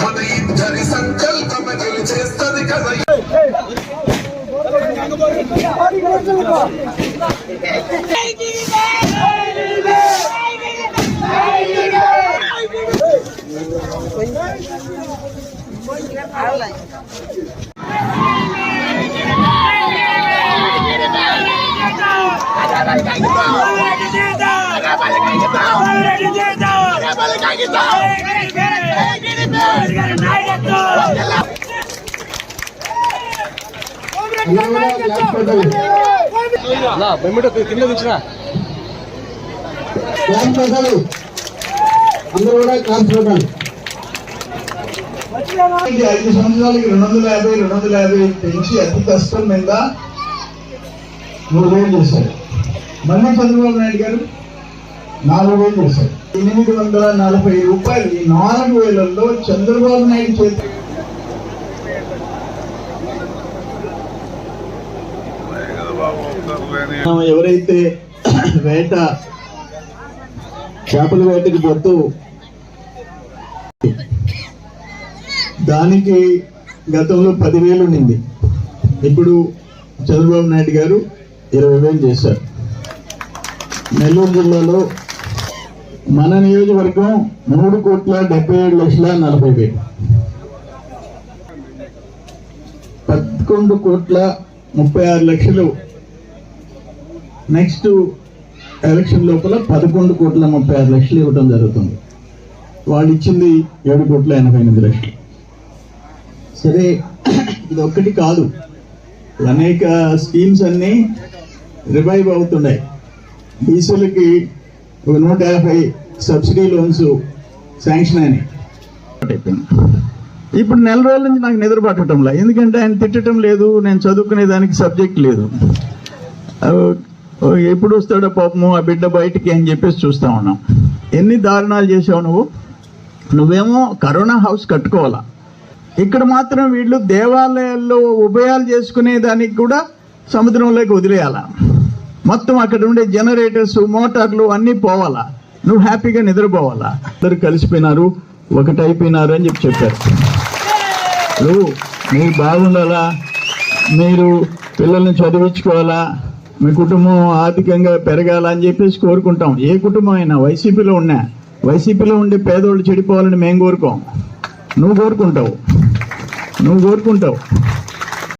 మన ఇద్దరి సంకల్పం గెలిచేస్తది కదా నా బెమ్మిట కింద దించిన అందరూ కూడా క్లాస్ ఐదు సంవత్సరాలకి రెండు వందల యాభై రెండు వందల యాభై పెంచి అతి కష్టం మీద మూడు వేలు చేశారు. మళ్ళీ చంద్రబాబు నాయుడు గారు నాలుగు వేలు చేశారు. ఎనిమిది వందల నలభై రూపాయలు ఈ నాలుగు వేలలో చంద్రబాబు నాయుడు చేతి ఎవరైతే వేట చేపల వేటకి పోతూ దానికి గతంలో పదివేలు ఉండింది. ఇప్పుడు చంద్రబాబు నాయుడు గారు ఇరవై వేలు చేశారు. నెల్లూరు జిల్లాలో మన నియోజకవర్గం మూడు కోట్ల డెబ్బై ఏడు లక్షల నలభై వేలు. పదకొండు కోట్ల ముప్పై ఆరు లక్షలు. నెక్స్ట్ ఎలక్షన్ లోపల పదకొండు కోట్ల ముప్పై ఆరు లక్షలు ఇవ్వడం జరుగుతుంది. వాళ్ళు ఇచ్చింది ఏడు కోట్ల ఎనభై ఎనిమిది లక్షలు. సరే ఇది ఒక్కటి కాదు. అనేక స్కీమ్స్ అన్నీ రివైవ్ అవుతున్నాయి. డీజిల్కి ఒక నూట యాభై సబ్సిడీ లోన్స్ శాంక్షన్ అయినాయి. అయిపోయింది. ఇప్పుడు నెల రోజుల నుంచి నాకు నిద్ర పట్టడంలా ఎందుకంటే ఆయన తిట్టడం లేదు నేను చదువుకునే దానికి సబ్జెక్ట్ లేదు. ఎప్పుడు వస్తాడో పాపము ఆ బిడ్డ బయటికి అని చెప్పేసి చూస్తా ఉన్నాం. ఎన్ని దారుణాలు చేసావు నువ్వు? నువ్వేమో కరోనా హౌస్ కట్టుకోవాలా? ఇక్కడ మాత్రం వీళ్ళు దేవాలయాల్లో ఉభయాలు చేసుకునే దానికి కూడా సముద్రంలోకి వదిలేయాల? మొత్తం అక్కడ ఉండే జనరేటర్స్ మోటార్లు అన్నీ పోవాలా? నువ్వు హ్యాపీగా నిద్రపోవాలా? ఇద్దరు కలిసిపోయినారు ఒకటైపోయినారు అని చెప్పి చెప్పారు. నువ్వు మీరు బాగుండాలా? మీరు పిల్లల్ని చదివించుకోవాలా? మీ కుటుంబం ఆర్థికంగా పెరగాలని చెప్పేసి కోరుకుంటాం. ఏ కుటుంబం అయినా? వైసీపీలో ఉన్నా. వైసీపీలో ఉండే పేదోళ్ళు చెడిపోవాలని మేము కోరుకోం. నువ్వు కోరుకుంటావు. నువ్వు కోరుకుంటావు.